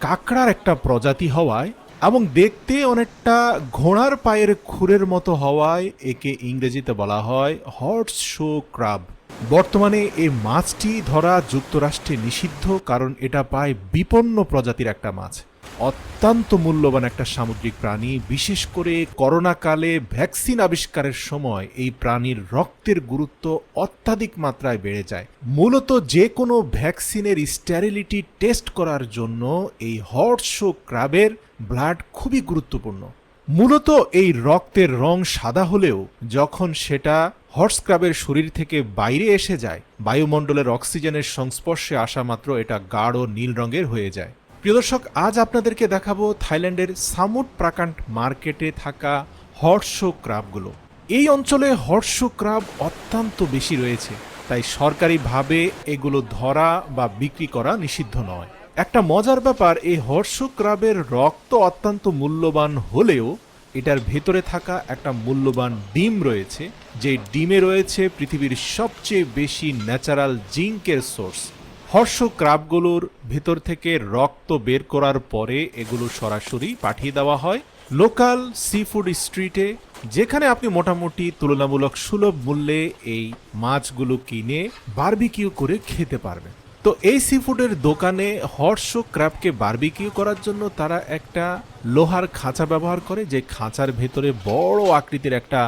কাঁকড়ার একটা প্রজাতি হওয়ায় এবং দেখতে অনেকটা ঘোড়ার পায়ের খুরের মতো হওয়ায় একে ইংরেজিতে বলা হয় হর্স শো ক্রাব। বর্তমানে এই মাছটি ধরা যুক্তরাষ্ট্রে নিষিদ্ধ, কারণ এটা পায় বিপন্ন প্রজাতির একটা মাছ। অত্যন্ত মূল্যবান একটা সামুদ্রিক প্রাণী। বিশেষ করে করোনাকালে ভ্যাকসিন আবিষ্কারের সময় এই প্রাণীর রক্তের গুরুত্ব অত্যাধিক মাত্রায় বেড়ে যায়। মূলত যে কোনো ভ্যাকসিনের স্টেরিলিটি টেস্ট করার জন্য এই হর্স ক্রাবের ব্লাড খুবই গুরুত্বপূর্ণ। মূলত এই রক্তের রং সাদা হলেও যখন সেটা হর্স ক্রাবের শরীর থেকে বাইরে এসে যায়, বায়ুমণ্ডলের অক্সিজেনের সংস্পর্শে আসা মাত্র এটা গাঢ় নীল রঙের হয়ে যায়। প্রিয় দর্শক, আজ আপনাদেরকে দেখাবো থাইল্যান্ডের সামুট প্রাকান্ট মার্কেটে থাকা হর্স ক্রাবগুলো। এই অঞ্চলে হর্স ক্রাব অত্যন্ত বেশি রয়েছে, তাই সরকারিভাবে এগুলো ধরা বা বিক্রি করা নিষিদ্ধ নয়। একটা মজার ব্যাপার, এই হর্ষ ক্রাবের রক্ত অত্যন্ত মূল্যবান হলেও এটার ভেতরে থাকা একটা মূল্যবান ডিম রয়েছে যে ডিমে রয়েছে পৃথিবীর সবচেয়ে বেশি ন্যাচারাল জিঙ্কের সোর্স। হর্ষ ক্রাবগুলোর ভেতর থেকে রক্ত বের করার পরে এগুলো সরাসরি পাঠিয়ে দেওয়া হয় লোকাল সি ফুড স্ট্রিটে, যেখানে আপনি মোটামুটি তুলনামূলক সুলভ মূল্যে এই মাছগুলো কিনে বারবিকিউ করে খেতে পারবেন। তো এই সি ফুডের দোকানে হর্ষ ক্র্যাবকে বারবিকিউ করার জন্য তারা একটা লোহার খাঁচা ব্যবহার করে, যে খাঁচার ভেতরে বড় আকৃতির একটা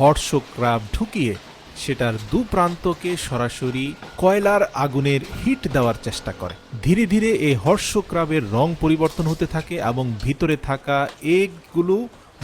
হর্ষ ক্র্যাব ঢুকিয়ে সেটার দু প্রান্তকে সরাসরি কয়লার আগুনের হিট দেওয়ার চেষ্টা করে। ধীরে ধীরে এই হর্ষক্রাবের রং পরিবর্তন হতে থাকে এবং ভিতরে থাকা এগগুলো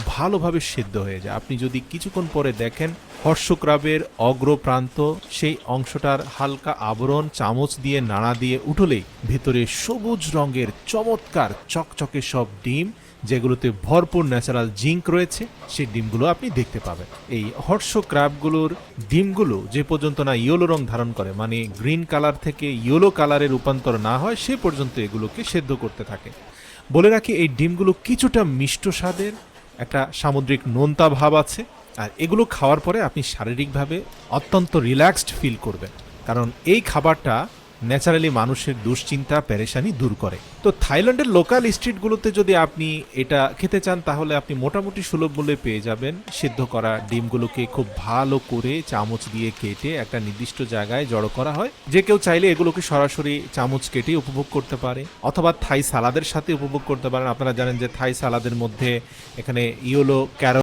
ভালোভাবে সেদ্ধ হয়ে যায়। আপনি যদি কিছুক্ষণ পরে দেখেন হর্ষক্রাবের অগ্র প্রান্ত সেই অংশটার হালকা আবরণ চামচ দিয়ে নাড়া দিয়ে উঠলেই ভেতরে সবুজ রঙের চমৎকার চকচকে সব ডিম, যেগুলোতে ভরপুর ন্যাচারাল জিঙ্ক রয়েছে, সেই ডিমগুলো আপনি দেখতে পাবেন। এই হর্ষ ক্রাবগুলোর ডিমগুলো যে পর্যন্ত না ইয়েলো রং ধারণ করে মানে গ্রিন কালার থেকে ইয়েলো কালারে রূপান্তর না হয়, সে পর্যন্ত এগুলোকে সেদ্ধ করতে থাকে। বলে রাখি, এই ডিমগুলো কিছুটা মিষ্ট স্বাদের একটা সামুদ্রিক নোনতা ভাব আছে, আর এগুলো খাওয়ার পরে আপনি শারীরিকভাবে অত্যন্ত রিল্যাক্সড ফিল করবেন। কারণ এই খাবারটা ন্যাচারালি মানুষের দুশ্চিন্তা, পেরেশানি দূর করে। তো থাইল্যান্ডের লোকাল স্ট্রিটগুলোতে যদি আপনি এটা খেতে চান, তাহলে আপনি মোটামুটি সুলভ মূল্যে পেয়ে যাবেন সিদ্ধ করা ডিমগুলোকে খুব ভালো করে চামচ দিয়ে কেটে একটা নির্দিষ্ট জায়গায় জড়ো করা হয়। যে কেউ চাইলে এগুলোকে সরাসরি চামচ কেটে উপভোগ করতে পারে, অথবা থাই সালাদের সাথে উপভোগ করতে পারেন। আপনারা জানেন যে থাই সালাদের মধ্যে এখানে ইয়োলো ক্যারো